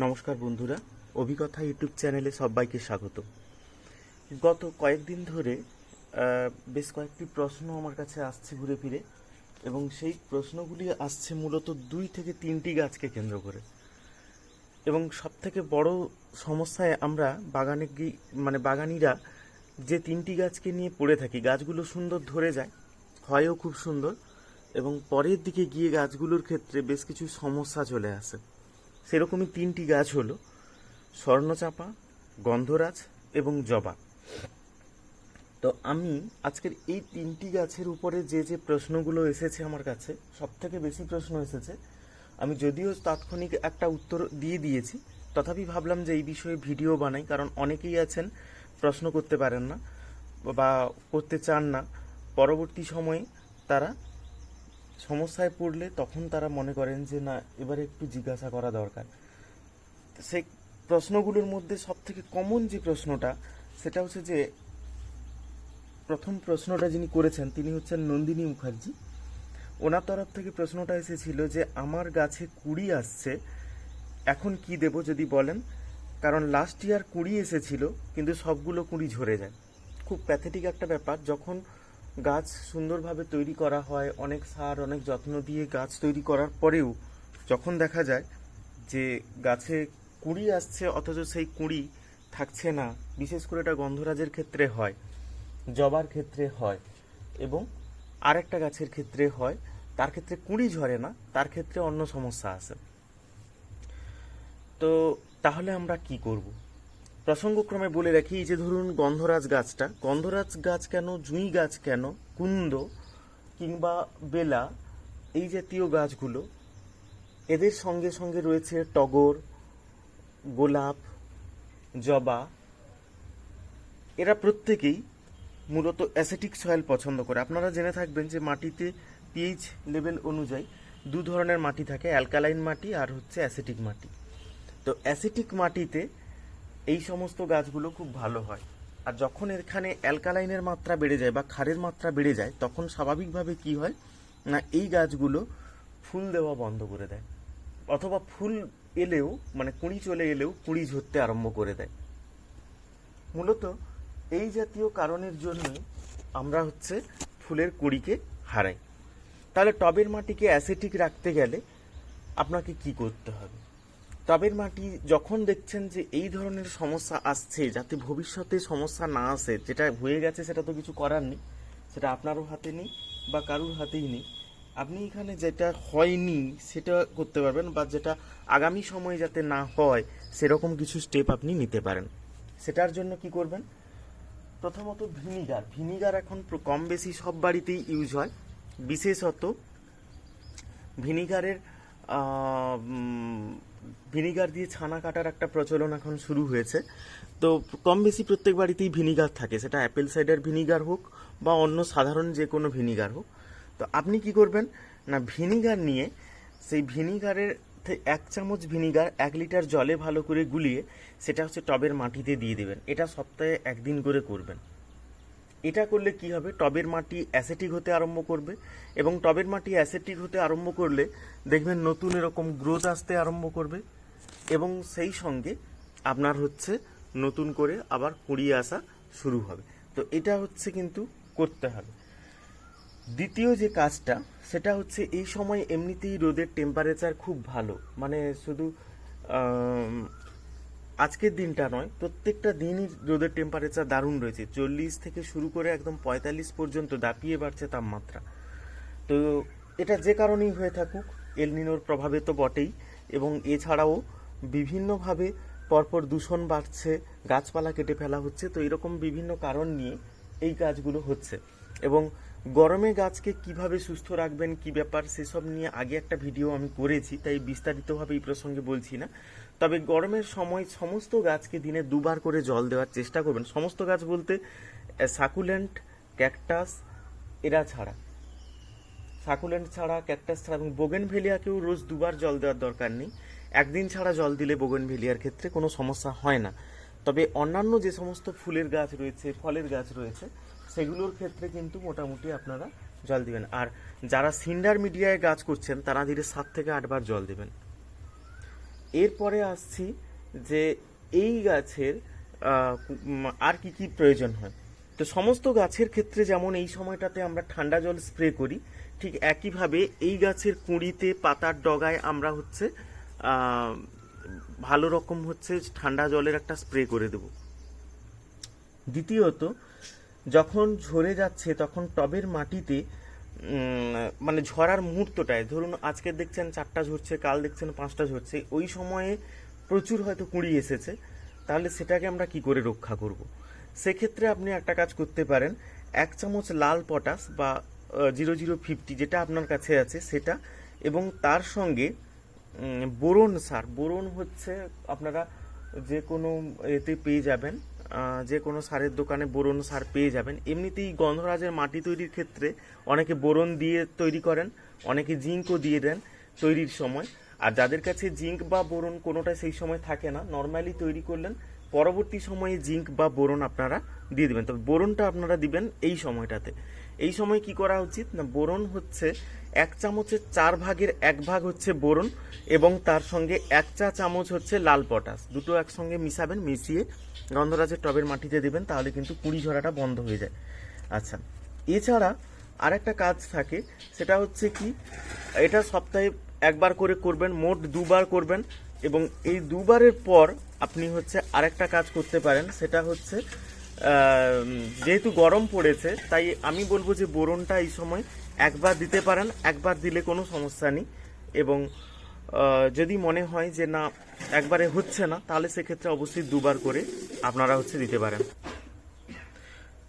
নমস্কার বন্ধুরা, অভিকথা ইউটিউব চ্যানেলে সবাইকে স্বাগত গত কয়েকদিন ধরে বেশ কয়েকটি প্রশ্ন আমার কাছে আসছে ঘুরে ফিরে এবং সেই প্রশ্নগুলি আসছে মূলত দুই থেকে তিনটি গাছকে কেন্দ্র করে। এবং সব থেকে বড় সমস্যায় আমরা বাগানে মানে বাগানিরা যে তিনটি গাছকে নিয়ে পড়ে থাকি, গাছগুলো সুন্দর ধরে যায় হয়ও খুব সুন্দর এবং পরের দিকে গিয়ে গাছগুলোর ক্ষেত্রে বেশ কিছু সমস্যা চলে আসে। সেরকমই তিনটি গাছ হলো স্বর্ণচাপা, গন্ধরাজ এবং জবা। তো আমি আজকের এই তিনটি গাছের উপরে যে যে প্রশ্নগুলো এসেছে আমার কাছে সব থেকে বেশি প্রশ্ন এসেছে, আমি যদিও তাৎক্ষণিক একটা উত্তর দিয়ে দিয়েছি, তথাপি ভাবলাম যে এই বিষয়ে ভিডিও বানাই, কারণ অনেকেই আছেন, প্রশ্ন করতে পারেন না বা করতে চান না। পরবর্তী সময়ে তারা সমস্যায় পড়লে তখন তারা মনে করেন যে, না, এবারে একটু জিজ্ঞাসা করা দরকার। সেই প্রশ্নগুলোর মধ্যে সব থেকে কমন যে প্রশ্নটা, সেটা হচ্ছে যে, প্রথম প্রশ্নটা যিনি করেছেন, তিনি হচ্ছেন নন্দিনী মুখার্জি। ওনার তরফ থেকে প্রশ্নটা এসেছিল যে, আমার গাছে কুড়ি আসছে, এখন কি দেব যদি বলেন? কারণ লাস্ট ইয়ার কুড়ি এসেছিল, কিন্তু সবগুলো কুড়ি ঝরে যায়। খুব প্যাথেটিক একটা ব্যাপার, যখন গাছ সুন্দরভাবে তৈরি করা হয়, অনেক সার, অনেক যত্ন দিয়ে গাছ তৈরি করার পরেও যখন দেখা যায় যে গাছে কুঁড়ি আসছে, অথচ সেই কুঁড়ি থাকছে না, বিশেষ করে এটা গন্ধরাজের ক্ষেত্রে হয়, জবার ক্ষেত্রে হয় এবং আরেকটা গাছের ক্ষেত্রে হয়, তার ক্ষেত্রে কুঁড়ি ঝরে না, তার ক্ষেত্রে অন্য সমস্যা আছে। তো তাহলে আমরা কি করব? প্রসঙ্গক্রমে বলে রাখি, এই যে ধরুন গন্ধরাজ গাছটা, গন্ধরাজ গাছ কেন, জুঁই গাছ কেন, কুন্দ কিংবা বেলা, এই জাতীয় গাছগুলো, এদের সঙ্গে সঙ্গে রয়েছে টগর, গোলাপ, জবা, এরা প্রত্যেকেই মূলত অ্যাসেটিক সয়েল পছন্দ করে। আপনারা জেনে থাকবেন যে মাটিতে পিএইচ লেভেল অনুযায়ী দু ধরনের মাটি থাকে, অ্যালকালাইন মাটি আর হচ্ছে অ্যাসেটিক মাটি। তো অ্যাসিটিক মাটিতে এই সমস্ত গাছগুলো খুব ভালো হয়। আর যখন এখানে অ্যালকালাইনের মাত্রা বেড়ে যায় বা ক্ষারের মাত্রা বেড়ে যায়, তখন স্বাভাবিকভাবে কি হয়? না, এই গাছগুলো ফুল দেওয়া বন্ধ করে দেয়। অথবা ফুল এলেও মানে কুঁড়ি চলে এলেও কুঁড়ি ঝরতে আরম্ভ করে দেয়। মূলত এই জাতীয় কারণের জন্য আমরা হচ্ছে ফুলের কুঁড়িকে হারাই। তাহলে টবের মাটিকে অ্যাসিটিক রাখতে গেলে আপনাকে কি করতে হবে? টবের মাটি যখন দেখছেন যে এই ধরনের সমস্যা আসছে, যাতে ভবিষ্যতে সমস্যা না আসে, যেটা হয়ে গেছে সেটা তো কিছু করার নেই, সেটা আপনারও হাতে নেই বা কারুর হাতেই নেই। আপনি এখানে যেটা হয়নি সেটা করতে পারবেন বা যেটা আগামী সময়ে যাতে না হয়, সেরকম কিছু স্টেপ আপনি নিতে পারেন। সেটার জন্য কি করবেন? প্রথমত ভিনিগার। ভিনিগার এখন কম বেশি সব বাড়িতেই ইউজ হয়। বিশেষত ভিনিগারের ভিনিগার দিয়ে ছানা কাটার একটা প্রচলন এখন শুরু হয়েছে। তো কম বেশি প্রত্যেক বাড়িতেই ভিনিগার থাকে। সেটা অ্যাপেল সাইডার ভিনিগার হোক বা অন্য সাধারণ যে কোনো ভিনিগার হোক। তো আপনি কি করবেন? না, ভিনিগার নিয়ে সেই ভিনিগারের এক চামচ ভিনিগার এক লিটার জলে ভালো করে গুলিয়ে সেটা হচ্ছে টবের মাটিতে দিয়ে দেবেন। এটা সপ্তাহে একদিন করে করবেন। এটা করলে কি হবে? টবের মাটি অ্যাসেটিক হতে আরম্ভ করবে এবং টবের মাটি অ্যাসেটিক হতে আরম্ভ করলে দেখবেন নতুন এরকম গ্রোথ আসতে আরম্ভ করবে এবং সেই সঙ্গে আপনার হচ্ছে নতুন করে আবার কুড়িয়ে আসা শুরু হবে। তো এটা হচ্ছে কিন্তু করতে হবে। দ্বিতীয় যে কাজটা, সেটা হচ্ছে এই সময় এমনিতেই রোদের টেম্পারেচার খুব ভালো। মানে শুধু আজকের দিনটা নয়, প্রত্যেকটা দিনই রোদের টেম্পারেচার দারুণ রয়েছে। চল্লিশ থেকে শুরু করে একদম পঁয়তাল্লিশ পর্যন্ত দাপিয়ে বাড়ছে তাপমাত্রা। তো এটা যে কারণেই হয়ে থাকুক এলনিনোর প্রভাবে তো বটেই, এবং এছাড়াও বিভিন্নভাবে পরপর দূষণ বাড়ছে, গাছপালা কেটে ফেলা হচ্ছে, তো এরকম বিভিন্ন কারণ নিয়ে এই কাজগুলো হচ্ছে। এবং গরমে গাছকে কীভাবে সুস্থ রাখবেন, কি ব্যাপার, সেসব নিয়ে আগে একটা ভিডিও আমি করেছি, তাই বিস্তারিতভাবে এই প্রসঙ্গে বলছি না। তবে গরমের সময় সমস্ত গাছকে দিনে দুবার করে জল দেওয়ার চেষ্টা করবেন। সমস্ত গাছ বলতে সাকুলেন্ট ক্যাকটাস, এরা ছাড়া। সাকুলেন্ট ছাড়া, ক্যাকটাস ছাড়া এবং বোগেন ভেলিয়াকেও রোজ দুবার জল দেওয়ার দরকার নেই। একদিন ছাড়া জল দিলে বোগেনভেলিয়ার ক্ষেত্রে কোনো সমস্যা হয় না। তবে অন্যান্য যে সমস্ত ফুলের গাছ রয়েছে, ফলের গাছ রয়েছে, সেগুলোর ক্ষেত্রে কিন্তু মোটামুটি আপনারা জল দিবেন। আর যারা সিন্ডার মিডিয়ায় গাছ করছেন, তারা ধীরে সাত থেকে আটবার জল দেবেন। এরপরে আসছি যে এই গাছের আর কি কি প্রয়োজন হয়। তো সমস্ত গাছের ক্ষেত্রে যেমন এই সময়টাতে আমরা ঠান্ডা জল স্প্রে করি, ঠিক একইভাবে এই গাছের কুঁড়িতে, পাতার ডগায় আমরা হচ্ছে ভালো রকম হচ্ছে ঠান্ডা জলের একটা স্প্রে করে দেব। দ্বিতীয়ত, যখন ঝরে যাচ্ছে তখন টবের মাটিতে মানে ঝরার মুহূর্তটায়। ধরুন আজকে দেখছেন চারটা ঝরছে, কাল দেখছেন পাঁচটা ঝরছে, ওই সময়ে প্রচুর হয়তো কুড়ি এসেছে, তাহলে সেটাকে আমরা কি করে রক্ষা করব? সেক্ষেত্রে আপনি একটা কাজ করতে পারেন, এক চামচ লাল পটাশ বা জিরো জিরো ফিফটি যেটা আপনার কাছে আছে সেটা, এবং তার সঙ্গে বোরন সার। বোরন হচ্ছে আপনারা যে কোনো এতে পেয়ে যাবেন যে কোনো সারের দোকানে বোরন সার পেয়ে যাবেন। এমনিতেই গন্ধরাজের মাটি তৈরির ক্ষেত্রে অনেকে বোরন দিয়ে তৈরি করেন, অনেকে জিঙ্কও দিয়ে দেন তৈরির সময়। আর যাদের কাছে জিঙ্ক বা বোরন কোনোটা সেই সময় থাকে না, নর্মালি তৈরি করলেন, পরবর্তী সময়ে জিঙ্ক বা বোরন আপনারা দিয়ে দেবেন। তবে বোরনটা আপনারা দিবেন এই সময়টাতে। এই সময় কি করা উচিত? না, বোরন হচ্ছে এক চামচের চার ভাগের এক ভাগ হচ্ছে বোরন এবং তার সঙ্গে এক চা চামচ হচ্ছে লাল পটাশ। দুটো একসঙ্গে মিশাবেন, মিশিয়ে গন্ধরাজের টবের মাটিতে দেবেন, তাহলে কিন্তু কুড়ি ঝরাটা বন্ধ হয়ে যায়। আচ্ছা এছাড়া আরেকটা কাজ থাকে, সেটা হচ্ছে কি, এটা সপ্তাহে একবার করে করবেন, মোট দুবার করবেন এবং এই দুবারের পর আপনি হচ্ছে আরেকটা কাজ করতে পারেন, সেটা হচ্ছে যেহেতু গরম পড়েছে, তাই আমি বলব যে বোরনটা এই সময় একবার দিতে পারেন, একবার দিলে কোনো সমস্যা নেই। এবং যদি মনে হয় যে না, একবারে হচ্ছে না, তাহলে সেক্ষেত্রে অবশ্যই দুবার করে আপনারা হচ্ছে দিতে পারেন।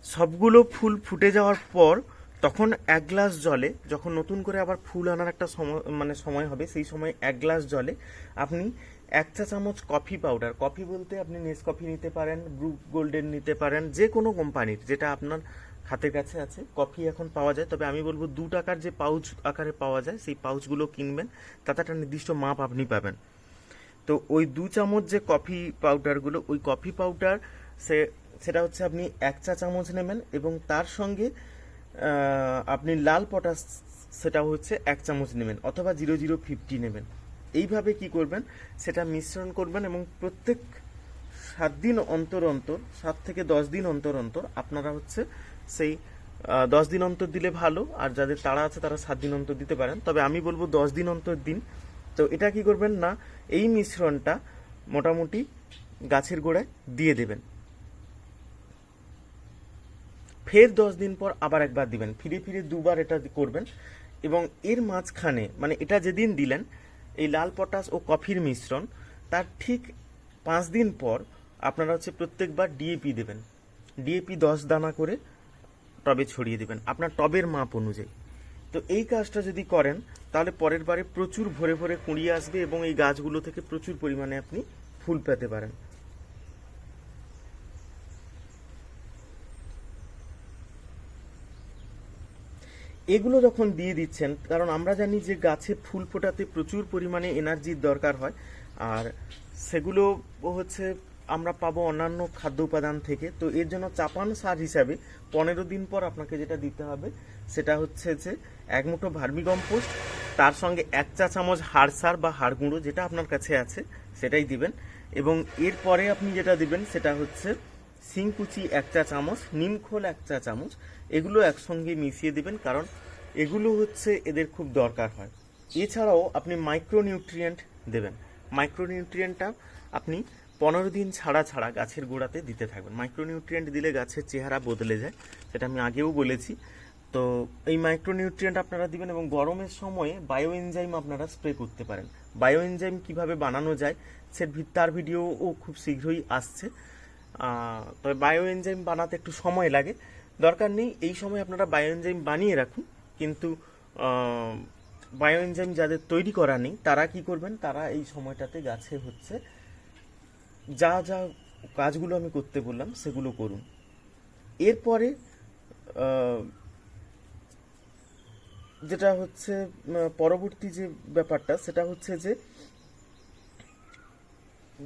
সবগুলো ফুল ফুটে যাওয়ার পর তখন এক গ্লাস জলে যখন নতুন করে আবার ফুল আনার একটা সময় মানে সময় হবে, সেই সময় এক গ্লাস জলে আপনি এক চা চামচ কফি পাউডার, কফি বলতে আপনি নেস কফি নিতে পারেন ব্রুক গোল্ডেন নিতে পারেন, যে কোনো কোম্পানির, যেটা আপনার হাতের কাছে আছে, কফি এখন পাওয়া যায়। তবে আমি বলব দু টাকার যে পাউচ আকারে পাওয়া যায়, সেই পাউচগুলো কিনবেন। তাতে একটা নির্দিষ্ট মাপ আপনি পাবেন। তো ওই দু চামচ যে কফি পাউডারগুলো, ওই কফি পাউডার সে, সেটা হচ্ছে আপনি এক চা চামচ নেবেন এবং তার সঙ্গে আপনি লাল পটাশ সেটা হচ্ছে এক চামচ নেবেন অথবা জিরো জিরো ফিফটি নেবেন। এইভাবে কি করবেন? সেটা মিশ্রণ করবেন এবং প্রত্যেক সাত দিন অন্তর অন্তর, সাত থেকে দশ দিন অন্তর অন্তর আপনারা হচ্ছে সেই দশ দিন অন্তর দিলে ভালো, আর যাদের তাড়া আছে তারা সাত দিন অন্তর দিতে পারেন। তবে আমি বলব দশ দিন অন্তর দিন। তো এটা কি করবেন না, এই মিশ্রণটা মোটামুটি গাছের গোড়ায় দিয়ে দেবেন। ফের দশ দিন পর আবার একবার দিবেন। ফিরে ফিরে দুবার এটা করবেন। এবং এর মাঝখানে মানে এটা যেদিন দিলেন, এই লাল পটাশ ও কফির মিশ্রণ, তার ঠিক পাঁচ দিন পর আপনারা হচ্ছে প্রত্যেকবার ডিএপি দেবেন। ডিএপি দশ দানা করে টবে ছড়িয়ে দিবেন, আপনার টবের মাপ অনুযায়ী। তো এই কাজটা যদি করেন, তাহলে পরের বারে প্রচুর ভরে ভরে কুঁড়িয়ে আসবে এবং এই গাছগুলো থেকে প্রচুর পরিমাণে আপনি ফুল পেতে পারেন। এগুলো যখন দিয়ে দিচ্ছেন, কারণ আমরা জানি যে গাছে ফুল ফোটাতে প্রচুর পরিমাণে এনার্জির দরকার হয়, আর সেগুলো হচ্ছে আমরা পাবো অন্যান্য খাদ্য উপাদান থেকে। তো এর জন্য চাপান সার হিসাবে পনেরো দিন পর আপনাকে যেটা দিতে হবে, সেটা হচ্ছে যে এক মুঠো ভার্মিকম্পোস্ট, তার সঙ্গে এক চা চামচ হাড় সার বা হাড় গুঁড়ো যেটা আপনার কাছে আছে, সেটাই দিবেন। এবং এরপরে আপনি যেটা দিবেন, সেটা হচ্ছে সিংকুচি এক চা চামচ নিমখোল এক চা চামচ, এগুলো একসঙ্গে মিশিয়ে দিবেন, কারণ এগুলো হচ্ছে এদের খুব দরকার হয়। এছাড়াও আপনি মাইক্রোনিউট্রিয়েন্ট দেবেন। মাইক্রোনিউট্রিয়েন্টটা আপনি পনেরো দিন ছাড়া ছাড়া গাছের গোড়াতে দিতে থাকবেন। মাইক্রোনিউট্রিয়েন্ট দিলে গাছের চেহারা বদলে যায়, সেটা আমি আগেও বলেছি। তো এই মাইক্রোনিউট্রিয়েন্ট আপনারা দিবেন এবং গরমের সময়ে বায়ো এনজাইম আপনারা স্প্রে করতে পারেন। বায়ো এনজাইম কীভাবে বানানো যায়, সে তার ভিডিওও খুব শীঘ্রই আসছে। তবে বায়ো এনজাইম বানাতে একটু সময় লাগে। দরকার নেই, এই সময় আপনারা বায়ো এনজাইম বানিয়ে রাখুন। কিন্তু বায়ো এনজাইম যাদের তৈরি করা নেই, তারা কি করবেন? তারা এই সময়টাতে গাছে হচ্ছে যা যা কাজগুলো আমি করতে বললাম, সেগুলো করুন। এরপরে যেটা হচ্ছে পরবর্তী যে ব্যাপারটা, সেটা হচ্ছে যে,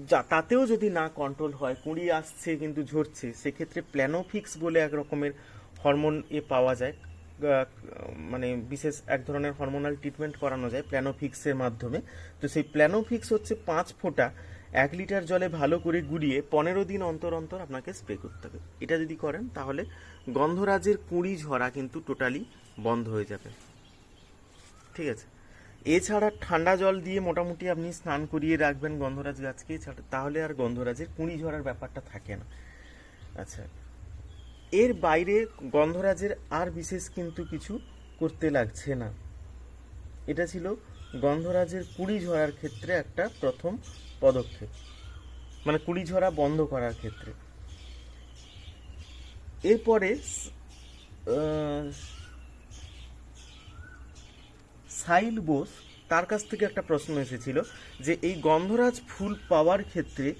যা, তাতেও যদি না কন্ট্রোল হয়, কুঁড়ি আসছে কিন্তু ঝরছে, সেক্ষেত্রে প্ল্যানোফিক্স বলে এক রকমের হরমোন এ পাওয়া যায়। মানে বিশেষ এক ধরনের হরমোনাল ট্রিটমেন্ট করানো যায় প্ল্যানোফিক্সের মাধ্যমে। তো সেই প্ল্যানোফিক্স হচ্ছে পাঁচ ফোঁটা এক লিটার জলে ভালো করে গুলিয়ে পনেরো দিন অন্তর অন্তর আপনাকে স্প্রে করতে হবে। এটা যদি করেন, তাহলে গন্ধরাজের কুঁড়ি ঝরা কিন্তু টোটালি বন্ধ হয়ে যাবে। ঠিক আছে? এছাড়া ঠান্ডা জল দিয়ে মোটামুটি আপনি স্নান করিয়ে রাখবেন গন্ধরাজ গাছকে, এছাড়া তাহলে আর গন্ধরাজের কুঁড়ি ঝরার ব্যাপারটা থাকে না। আচ্ছা এর বাইরে গন্ধরাজের আর বিশেষ কিন্তু কিছু করতে লাগছে না। এটা ছিল গন্ধরাজের কুড়ি ঝরার ক্ষেত্রে একটা প্রথম পদক্ষেপ। মানে কুড়ি ঝরা বন্ধ করার ক্ষেত্রে। এরপরে সাইল বোস তার কাছ থেকে একটা প্রশ্ন এসেছিল যে এই গন্ধরাজ ফুল পাওয়ার ক্ষেত্রে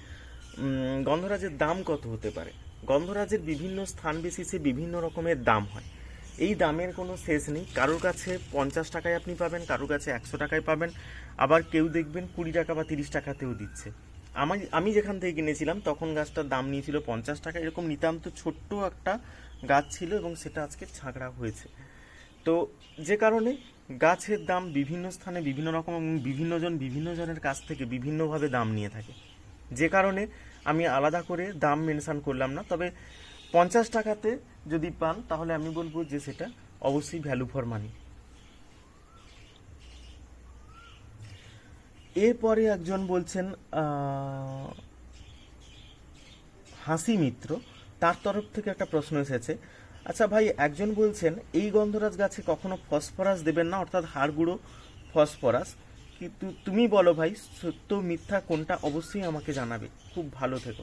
গন্ধরাজের দাম কত হতে পারে? গন্ধরাজের বিভিন্ন স্থান বিশেষে বিভিন্ন রকমের দাম হয়। এই দামের কোনো শেষ নেই। কারোর কাছে পঞ্চাশ টাকায় আপনি পাবেন, কারোর কাছে একশো টাকায় পাবেন। আবার কেউ দেখবেন কুড়ি টাকা বা তিরিশ টাকাতেও দিচ্ছে। আমি আমি যেখান থেকে কিনেছিলাম, তখন গাছটার দাম নিয়েছিল পঞ্চাশ টাকা। এরকম নিতান্ত ছোট্ট একটা গাছ ছিল এবং সেটা আজকে ছাঁকড়া হয়েছে। তো যে কারণে গাছের দাম বিভিন্ন স্থানে বিভিন্ন রকম এবং বিভিন্ন জন বিভিন্ন জনের কাছ থেকে বিভিন্নভাবে দাম নিয়ে থাকে। যে কারণে আমি আলাদা করে দাম মেনশান করলাম না। তবে পঞ্চাশ টাকাতে যদি পান, তাহলে আমি বলব যে সেটা অবশ্যই ভ্যালু ফর মানি এরপরে একজন বলছেন হাসি মিত্র, তার তরফ থেকে একটা প্রশ্ন এসেছে। আচ্ছা ভাই, একজন বলছেন, এই গন্ধরাজ গাছে কখনো ফসফরাস দেবেন না, অর্থাৎ হাড়গুঁড়ো ফসফরাস। কিন্তু তুমি বলো ভাই, সত্য মিথ্যা কোনটা? অবশ্যই আমাকে জানাবে। খুব ভালো থেকো।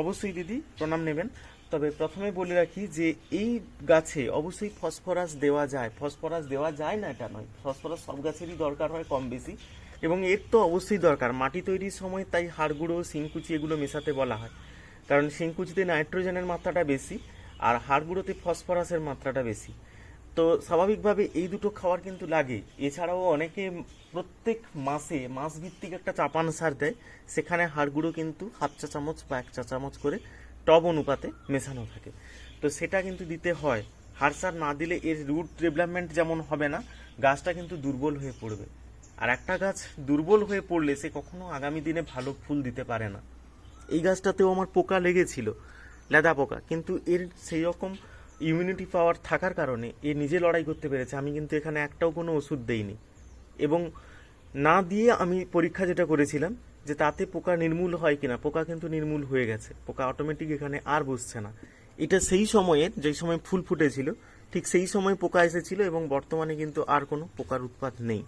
অবশ্যই দিদি, প্রণাম নেবেন। তবে প্রথমে বলে রাখি যে এই গাছে অবশ্যই ফসফরাস দেওয়া যায়। ফসফরাস দেওয়া যায় না এটা নয়। ফসফরাস সব গাছেরই দরকার হয় কম বেশি। এবং এর তো অবশ্যই দরকার। মাটি তৈরির সময় তাই হাড়গুঁড়ো, শিংকুচি এগুলো মেশাতে বলা হয়। কারণ শিংকুচিতে নাইট্রোজেনের মাত্রাটা বেশি আর হাড়গুঁড়োতে ফসফরাসের মাত্রাটা বেশি। তো স্বাভাবিকভাবে এই দুটো খাবার কিন্তু লাগে। এছাড়াও অনেকে প্রত্যেক মাসে মাসভিত্তিক একটা চাপান সার দেয়। সেখানে হাড়গুঁড়ো কিন্তু হাফ চা চামচ বা এক চা চামচ করে টব অনুপাতে মেশানো থাকে। তো সেটা কিন্তু দিতে হয়। হাড় সার না দিলে এর রুট ডেভেলপমেন্ট যেমন হবে না, গাছটা কিন্তু দুর্বল হয়ে পড়বে। আর একটা গাছ দুর্বল হয়ে পড়লে সে কখনো আগামী দিনে ভালো ফুল দিতে পারে না। এই গাছটাতেও আমার পোকা লেগেছিল, লেদা পোকা। কিন্তু এর সেই রকম ইমিউনিটি পাওয়ার থাকার কারণে এ নিজে লড়াই করতে পেরেছে। আমি কিন্তু এখানে একটাও কোনো ওষুধ দেইনি। এবং না দিয়ে আমি পরীক্ষা যেটা করেছিলাম যে তাতে পোকা নির্মূল হয় কিনা, পোকা কিন্তু নির্মূল হয়ে গেছে, পোকা অটোমেটিক এখানে আর বসছে না। এটা সেই সময়ের, যেই সময় ফুল ফুটেছিল, ঠিক সেই সময় পোকা এসেছিল এবং বর্তমানে কিন্তু আর কোনো পোকার উৎপাত নেই।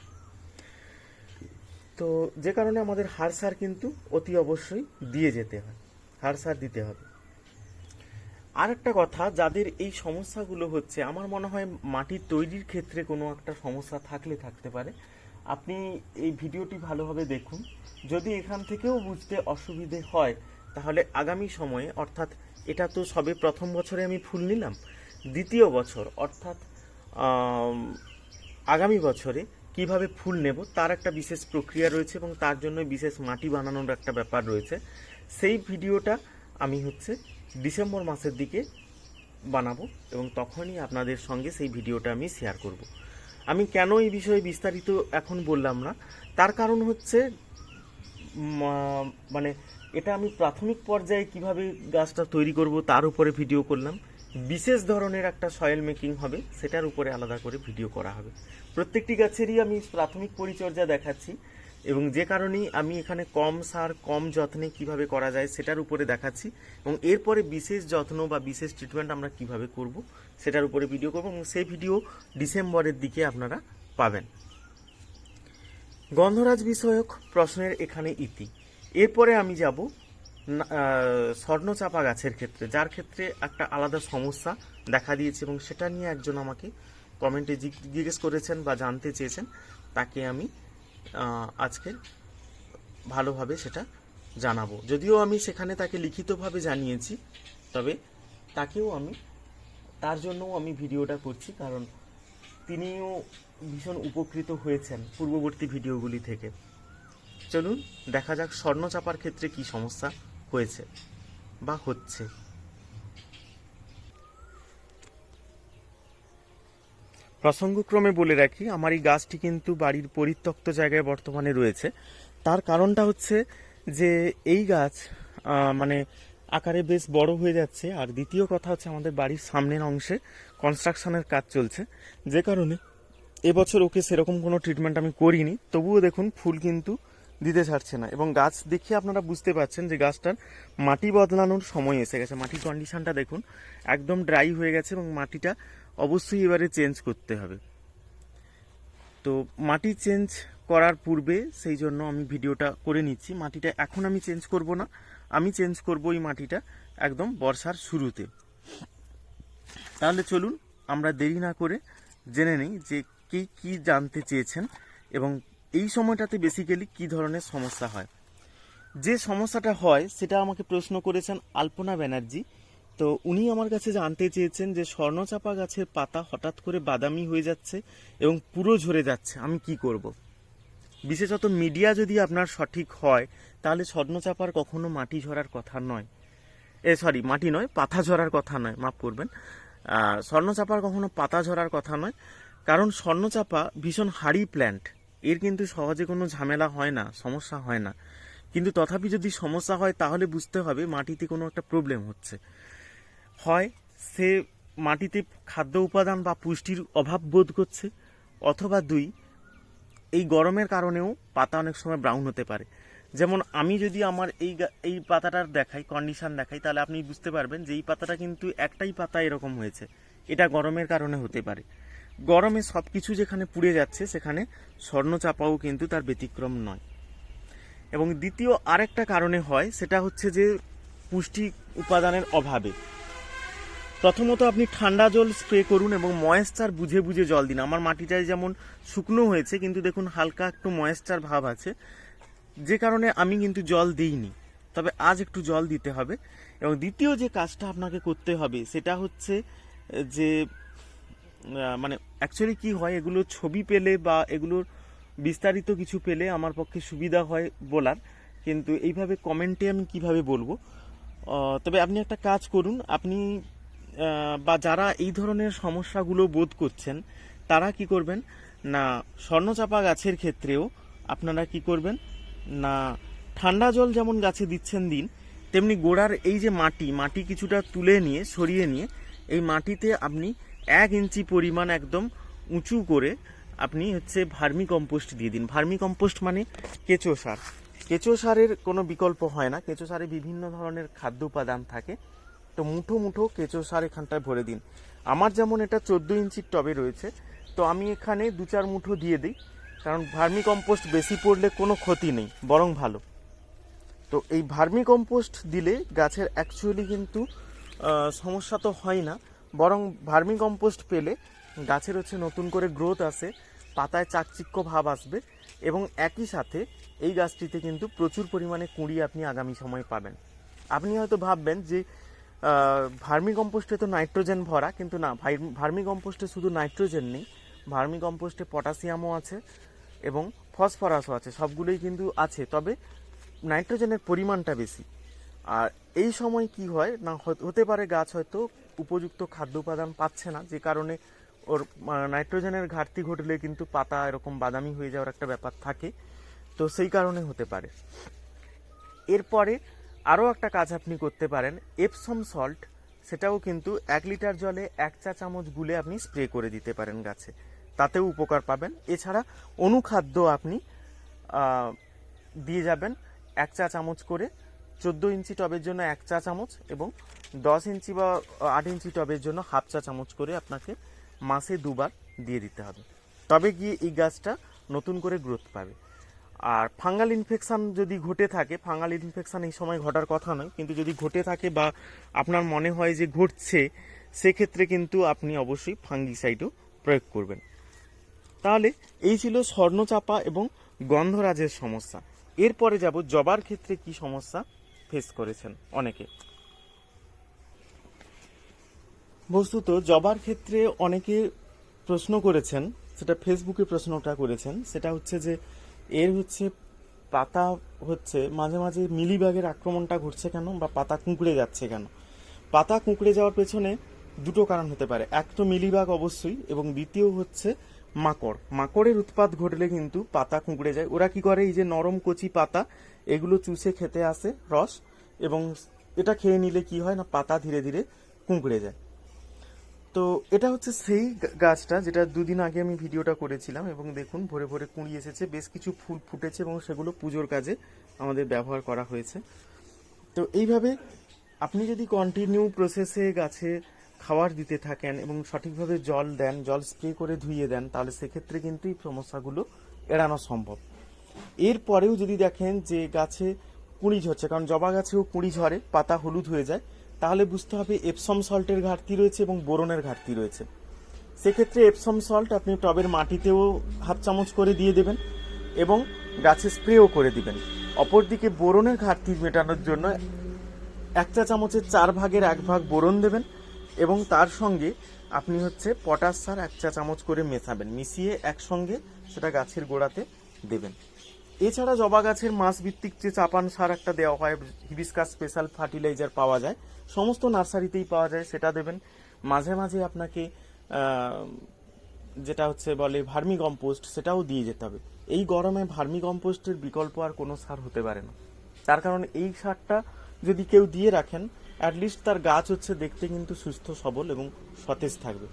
তো যে কারণে আমাদের হার সার কিন্তু অতি অবশ্যই দিয়ে যেতে হয় হার সার দিতে হবে। আর একটা কথা, যাদের এই সমস্যাগুলো হচ্ছে, আমার মনে হয় মাটির তৈরির ক্ষেত্রে কোনো একটা সমস্যা থাকলে থাকতে পারে। আপনি এই ভিডিওটি ভালোভাবে দেখুন। যদি এখান থেকেও বুঝতে অসুবিধে হয়, তাহলে আগামী সময়ে, অর্থাৎ এটা তো সবে প্রথম বছরে আমি ফুল নিলাম, দ্বিতীয় বছর, অর্থাৎ আগামী বছরে কীভাবে ফুল নেব, তার একটা বিশেষ প্রক্রিয়া রয়েছে এবং তার জন্য বিশেষ মাটি বানানোর একটা ব্যাপার রয়েছে। সেই ভিডিওটা আমি হচ্ছে ডিসেম্বর মাসের দিকে বানাবো এবং তখনই আপনাদের সঙ্গে সেই ভিডিওটা আমি শেয়ার করব। আমি কেন এই বিষয়ে বিস্তারিত এখন বললাম না। তার কারণ হচ্ছে মানে এটা আমি প্রাথমিক পর্যায়ে কীভাবে গাছটা তৈরি করব তার উপরে ভিডিও করলাম। বিশেষ ধরনের একটা সয়েল মেকিং হবে, সেটার উপরে আলাদা করে ভিডিও করা হবে। প্রত্যেকটি গাছেরই আমি প্রাথমিক পরিচর্যা দেখাচ্ছি। এবং যে কারণেই আমি এখানে কম সার, কম যত্নে কীভাবে করা যায় সেটার উপরে দেখাচ্ছি এবং এরপরে বিশেষ যত্ন বা বিশেষ ট্রিটমেন্ট আমরা কীভাবে করব সেটার উপরে ভিডিও করব এবং সেই ভিডিও ডিসেম্বরের দিকে আপনারা পাবেন। গন্ধরাজ বিষয়ক প্রশ্নের এখানে ইতি। এরপরে আমি যাব স্বর্ণচাপা গাছের ক্ষেত্রে, যার ক্ষেত্রে একটা আলাদা সমস্যা দেখা দিয়েছে এবং সেটা নিয়ে একজন আমাকে কমেন্টে জিজ্ঞেস করেছেন বা জানতে চেয়েছেন, তাকে আমি আজকে ভালোভাবে সেটা জানাব। যদিও আমি সেখানে তাকে লিখিতভাবে জানিয়েছি, তবে তাকেও আমি, তার জন্যও আমি ভিডিওটা করছি, কারণ তিনিও ভীষণ উপকৃত হয়েছেন পূর্ববর্তী ভিডিওগুলি থেকে। চলুন, দেখা যাক স্বর্ণচাপার ক্ষেত্রে কি সমস্যা হয়েছে বা হচ্ছে। প্রসঙ্গক্রমে বলে রাখি, আমার এই গাছটি কিন্তু বাড়ির পরিত্যক্ত জায়গায় বর্তমানে রয়েছে। তার কারণটা হচ্ছে যে এই গাছ মানে আকারে বেশ বড় হয়ে যাচ্ছে। আর দ্বিতীয় কথা হচ্ছে আমাদের বাড়ির সামনের অংশে কনস্ট্রাকশনের কাজ চলছে। যে কারণে এবছর ওকে সেরকম কোনো ট্রিটমেন্ট আমি করিনি। তবুও দেখুন, ফুল কিন্তু দিতে ছাড়ছে না। এবং গাছ দেখে আপনারা বুঝতে পারছেন যে গাছটার মাটি বদলানোর সময় এসে গেছে। মাটির কন্ডিশনটা দেখুন, একদম ড্রাই হয়ে গেছে এবং মাটিটা অবশ্যই এবারে চেঞ্জ করতে হবে। তো মাটি চেঞ্জ করার পূর্বে সেই জন্য আমি ভিডিওটা করে নিচ্ছি। মাটিটা এখন আমি চেঞ্জ করব না। আমি চেঞ্জ করব এই মাটিটা একদম বর্ষার শুরুতে। তাহলে চলুন আমরা দেরি না করে জেনে নেই যে কে কি জানতে চেয়েছেন এবং এই সময়টাতে বেসিক্যালি কি ধরনের সমস্যা হয়। যে সমস্যাটা হয়, সেটা আমাকে প্রশ্ন করেছেন আলপনা ব্যানার্জি। তো উনি আমার কাছে জানতে চেয়েছেন যে স্বর্ণচাপা গাছের পাতা হঠাৎ করে বাদামি হয়ে যাচ্ছে এবং পুরো ঝরে যাচ্ছে। আমি কি করব। বিশেষত মিডিয়া যদি আপনার সঠিক হয়, তাহলে স্বর্ণচাপার কখনো মাটি ঝরার কথা নয়। এ সরি মাটি নয়, পাতা ঝরার কথা নয়, মাফ করবেন। স্বর্ণচাপার কখনো পাতা ঝরার কথা নয়, কারণ স্বর্ণচাপা ভীষণ হাড়ি প্ল্যান্ট এর কিন্তু সহজে কোনো ঝামেলা হয় না, সমস্যা হয় না। কিন্তু তথাপি যদি সমস্যা হয়, তাহলে বুঝতে হবে মাটিতে কোনো একটা প্রবলেম হচ্ছে। হয় সে মাটিতে খাদ্য উপাদান বা পুষ্টির অভাব বোধ করছে? অথবা দুই, এই গরমের কারণেও পাতা অনেক সময় ব্রাউন হতে পারে। যেমন আমি যদি আমার এই এই পাতাটার দেখাই কন্ডিশন দেখাই, তাহলে আপনি বুঝতে পারবেন যে এই পাতাটা কিন্তু একটাই পাতা এরকম হয়েছে। এটা গরমের কারণে হতে পারে। গরমে সব কিছু যেখানে পুড়ে যাচ্ছে, সেখানে স্বর্ণচাপাও কিন্তু তার ব্যতিক্রম নয়। এবং দ্বিতীয় আরেকটা কারণে হয়, সেটা হচ্ছে যে পুষ্টি উপাদানের অভাবে। প্রথমত আপনি ঠান্ডা জল স্প্রে করুন এবং ময়েশ্চার বুঝে বুঝে জল দিন। আমার মাটিটায় যেমন শুকনো হয়েছে, কিন্তু দেখুন হালকা একটু ময়েশ্চার ভাব আছে। যে কারণে আমি কিন্তু জল দিইনি। তবে আজ একটু জল দিতে হবে। এবং দ্বিতীয় যে কাজটা আপনাকে করতে হবে, সেটা হচ্ছে যে মানে অ্যাকচুয়ালি কি হয়, এগুলো ছবি পেলে বা এগুলোর বিস্তারিত কিছু পেলে আমার পক্ষে সুবিধা হয় বলার। কিন্তু এইভাবে কমেন্টে আমি কীভাবে বলব? তবে আপনি একটা কাজ করুন। আপনি বা যারা এই ধরনের সমস্যাগুলো বোধ করছেন, তারা কি করবেন? না, স্বর্ণচাপা গাছের ক্ষেত্রেও আপনারা কি করবেন? না, ঠান্ডা জল যেমন গাছে দিচ্ছেন দিন, তেমনি গোড়ার এই যে মাটি মাটি কিছুটা তুলে নিয়ে, সরিয়ে নিয়ে, এই মাটিতে আপনি এক ইঞ্চি পরিমাণ একদম উঁচু করে আপনি হচ্ছে ভার্মি কম্পোস্ট দিয়ে দিন। ভার্মি কম্পোস্ট মানে কেঁচো সার। কেঁচো সারের কোনো বিকল্প হয় না। কেঁচো সারে বিভিন্ন ধরনের খাদ্য উপাদান থাকে। তো মুঠো মুঠো কেঁচো সার এখানটায় ভরে দিন। আমার যেমন এটা চোদ্দ ইঞ্চির টবে রয়েছে, তো আমি এখানে দু চার মুঠো দিয়ে দিই, কারণ ভার্মি কম্পোস্ট বেশি পড়লে কোনো ক্ষতি নেই, বরং ভালো। তো এই ভার্মি কম্পোস্ট দিলে গাছের অ্যাকচুয়ালি কিন্তু সমস্যা তো হয় না, বরং ভার্মি কম্পোস্ট পেলে গাছের হচ্ছে নতুন করে গ্রোথ আসে, পাতায় চাকচিক্য ভাব আসবে, এবং একই সাথে এই গাছটিতে কিন্তু প্রচুর পরিমাণে কুঁড়ি আপনি আগামী সময় পাবেন। আপনি হয়তো ভাববেন যে ভার্মি কম্পোস্টে তো নাইট্রোজেন ভরা, কিন্তু না ভার্মি কম্পোস্টে শুধু নাইট্রোজেন নেই ভার্মি কম্পোস্টে পটাশিয়ামও আছে এবং ফসফরাসও আছে, সবগুলোই কিন্তু আছে, তবে নাইট্রোজেনের পরিমাণটা বেশি। আর এই সময় কি হয়, না, হত- পারে গাছ হয়তো উপযুক্ত খাদ্য উপাদান পাচ্ছে না, যে কারণে ওর নাইট্রোজেনের ঘাটতি ঘটলে কিন্তু পাতা এরকম বাদামি হয়ে যাওয়ার একটা ব্যাপার থাকে, তো সেই কারণে হতে পারে। এরপরে আরও একটা কাজ আপনি করতে পারেন এপসম সল্ট সেটাও কিন্তু এক লিটার জলে এক চা চামচ গুলে আপনি স্প্রে করে দিতে পারেন গাছে। তাতেও উপকার পাবেন। এছাড়া অনুখাদ্য আপনি দিয়ে যাবেন এক চা চামচ করে চোদ্দ ইঞ্চি টবের জন্য এক চা চামচ এবং দশ ইঞ্চি বা আট ইঞ্চি টবের জন্য হাফ চা চামচ করে আপনাকে মাসে দুবার দিয়ে দিতে হবে। তবে গিয়ে এই গাছটা নতুন করে গ্রোথ পাবে। আর ফাঙ্গাল ইনফেকশান যদি ঘটে থাকে, ফাঙ্গাল ইনফেকশান এই সময় ঘটার কথা নয়, কিন্তু যদি ঘটে থাকে বা আপনার মনে হয় যে ঘটছে, সেক্ষেত্রে কিন্তু আপনি অবশ্যই ফাঙ্গিসাইডও প্রয়োগ করবেন। তাহলে এই ছিল স্বর্ণচাপা এবং গন্ধরাজের সমস্যা। এরপরে যাব জবার ক্ষেত্রে কি সমস্যা ফেস করেছেন অনেকে। বস্তুত জবার ক্ষেত্রে অনেকে প্রশ্ন করেছেন, সেটা ফেসবুকে প্রশ্নটা করেছেন, সেটা হচ্ছে যে এর হচ্ছে পাতা হচ্ছে মাঝে মাঝে মিলিবাগের আক্রমণটা ঘটছে কেন বা পাতা কুঁকড়ে যাচ্ছে কেন? পাতা কুঁকড়ে যাওয়ার পেছনে দুটো কারণ হতে পারে। এক তো মিলিবাগ অবশ্যই এবং দ্বিতীয় হচ্ছে মাকড়। মাকড়ের উৎপাত ঘটলে কিন্তু পাতা কুঁকড়ে যায়। ওরা কি করে? এই যে নরম কচি পাতা, এগুলো চুষে খেতে আসে রস এবং এটা খেয়ে নিলে কি হয় না? পাতা ধীরে ধীরে কুঁকড়ে যায়। তো এটা হচ্ছে সেই গাছটা যেটা দুদিন আগে আমি ভিডিওটা করেছিলাম এবং দেখুন ভরে ভরে কুঁড়ি এসেছে, বেশ কিছু ফুল ফুটেছে এবং সেগুলো পুজোর কাজে আমাদের ব্যবহার করা হয়েছে। তো এইভাবে আপনি যদি কন্টিনিউ প্রসেসে গাছে খাবার দিতে থাকেন এবং সঠিকভাবে জল দেন, জল স্প্রে করে ধুইয়ে দেন, তাহলে সেক্ষেত্রে কিন্তু এই সমস্যাগুলো এড়ানো সম্ভব। এরপরেও যদি দেখেন যে গাছে কুঁড়ি ঝরছে, কারণ জবা গাছেও কুঁড়ি ঝরে, পাতা হলুদ হয়ে যায় তাহলে বুঝতে হবে এপসম সল্টের ঘাটতি রয়েছে এবং বোরনের ঘাটতি রয়েছে। সেক্ষেত্রে এপসম সল্ট আপনি টবের মাটিতেও হাফ চামচ করে দিয়ে দেবেন এবং গাছে স্প্রেও করে দিবেন। অপরদিকে বোরনের ঘাটতি মেটানোর জন্য এক চা চামচের চার ভাগের এক ভাগ বোরন দেবেন এবং তার সঙ্গে আপনি হচ্ছে পটাশ সার এক চা চামচ করে মেশাবেন। মিশিয়ে একসঙ্গে সেটা গাছের গোড়াতে দেবেন। এছাড়া জবা গাছের মাস ভিত্তিক যে চাপান সার একটা দেওয়া হয়, হিবিস্কাস স্পেশাল ফার্টিলাইজার পাওয়া যায় সমস্ত নার্সারিতেই পাওয়া যায়, সেটা দেবেন। মাঝে মাঝে আপনাকে যেটা হচ্ছে বলে ভার্মি কম্পোস্ট সেটাও দিয়ে যেতে হবে। এই গরমে ভার্মি কম্পোস্টের বিকল্প আর কোনো সার হতে পারে না। তার কারণ এই সারটা যদি কেউ দিয়ে রাখেন অ্যাটলিস্ট তার গাছ হচ্ছে দেখতে কিন্তু সুস্থ, সবল এবং সতেজ থাকবে।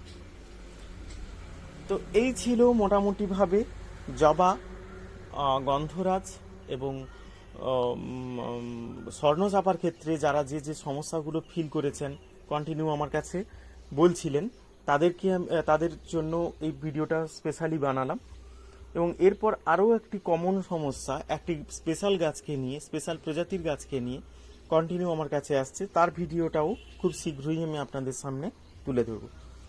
তো এই ছিল মোটামুটিভাবে জবা গন্ধরাজ এবং উম, চাপার ক্ষেত্রে যারা যে যে সমস্যাগুলো ফিল করেছেন কন্টিনিউ আমার কাছে বলছিলেন তাদেরকে তাদের জন্য এই ভিডিওটা স্পেশালি বানালাম। এবং এরপর আরও একটি কমন সমস্যা একটি স্পেশাল গাছকে নিয়ে স্পেশাল প্রজাতির গাছকে নিয়ে কন্টিনিউ আমার কাছে আসছে। তার ভিডিওটাও খুব শীঘ্রই আমি আপনাদের সামনে তুলে ধরব।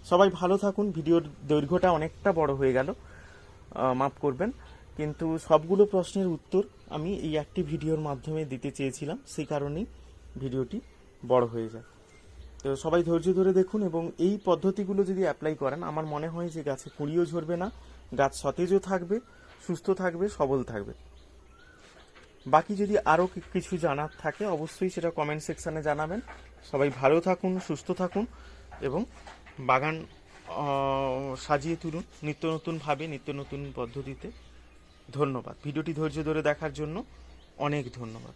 সবাই ভালো থাকুন ভিডিওর দৈর্ঘ্যটা অনেকটা বড় হয়ে গেল। মাফ করবেন। কিন্তু সবগুলো প্রশ্নের উত্তর আমি এই একটি ভিডিওর মাধ্যমে দিতে চেয়েছিলাম, সেই কারণেই ভিডিওটি বড় হয়ে যায়। তো সবাই ধৈর্য ধরে দেখুন এবং এই পদ্ধতিগুলো যদি অ্যাপ্লাই করেন, আমার মনে হয় যে গাছে কুঁড়িও ঝরবে না, গাছ সতেজও থাকবে, সুস্থ থাকবে, সবল থাকবে। বাকি যদি আরও কিছু জানার থাকে, অবশ্যই সেটা কমেন্ট সেকশানে জানাবেন। সবাই ভালো থাকুন, সুস্থ থাকুন এবং বাগান সাজিয়ে তুলুন। নিত্য নতুনভাবে নিত্য নতুন পদ্ধতিতে। ধন্যবাদ। ভিডিওটি ধৈর্য ধরে দেখার জন্য অনেক ধন্যবাদ।